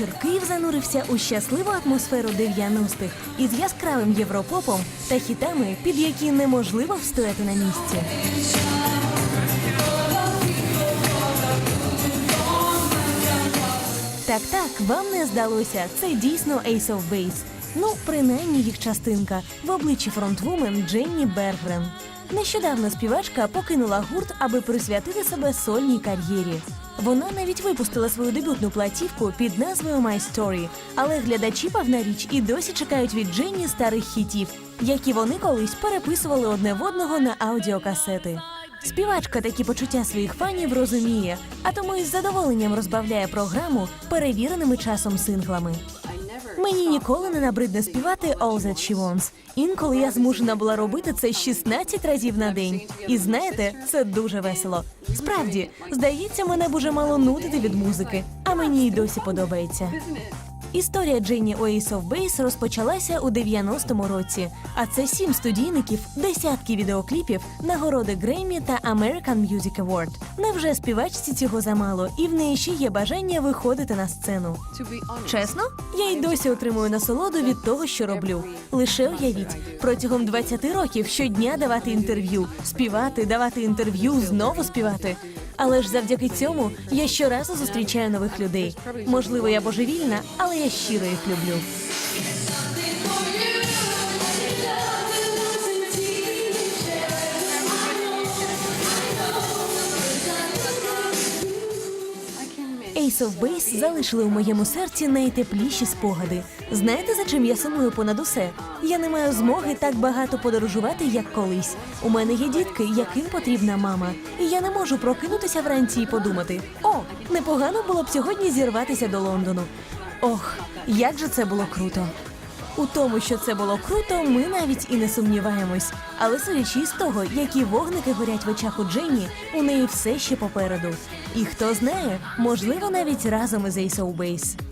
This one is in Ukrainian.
вечір Київ занурився у щасливу атмосферу 90-х із яскравим європопом та хітами, під які неможливо встояти на місці. Так, так, вам не здалося. Це дійсно Ace of Base. Ну, принаймні їх частинка в обличчі фронтвумен Дженні Бергрен. Нещодавно співачка покинула гурт, аби присвятити себе сольній кар'єрі. Вона навіть випустила свою дебютну платівку під назвою My Story, але глядачі певна річ і досі чекають від Дженні старих хітів, які вони колись переписували одне в одного на аудіокасети. Співачка такі почуття своїх фанів розуміє, а тому із задоволенням розбавляє програму перевіреними часом синглами. Мені ніколи не набридне співати All That She Wants. Інколи я змушена була робити це 16 разів на день. І знаєте, це дуже весело. Справді, здається, мене б мало нудити від музики, а мені й досі подобається. Історія у Ace of Base розпочалася у 90-му році, а це сім студійників, десятки відеокліпів, нагороди Греммі та American Music Award. Невже співачці цього замало, і в неї ще є бажання виходити на сцену? Чесно, я й досі отримую насолоду від того, що роблю. Лише уявіть, протягом 20 років щодня давати інтерв'ю, співати, давати інтерв'ю, знову співати. Але ж завдяки цьому я щоразу зустрічаю нових людей. Можливо, я божевільна, але я щиро їх люблю. Ace of Base залишили у моєму серці найтепліші спогади. Знаєте, за чим я сумую понад усе? Я не маю змоги так багато подорожувати, як колись. У мене є дітки, яким потрібна мама. І я не можу прокинутися вранці і подумати: о, непогано було б сьогодні зірватися до Лондону. Ох, як же це було круто! У тому, що це було круто, ми навіть і не сумніваємось. Але судячи з того, які вогники горять в очах у Дженні, у неї все ще попереду. І хто знає, можливо, навіть разом із Ace Base.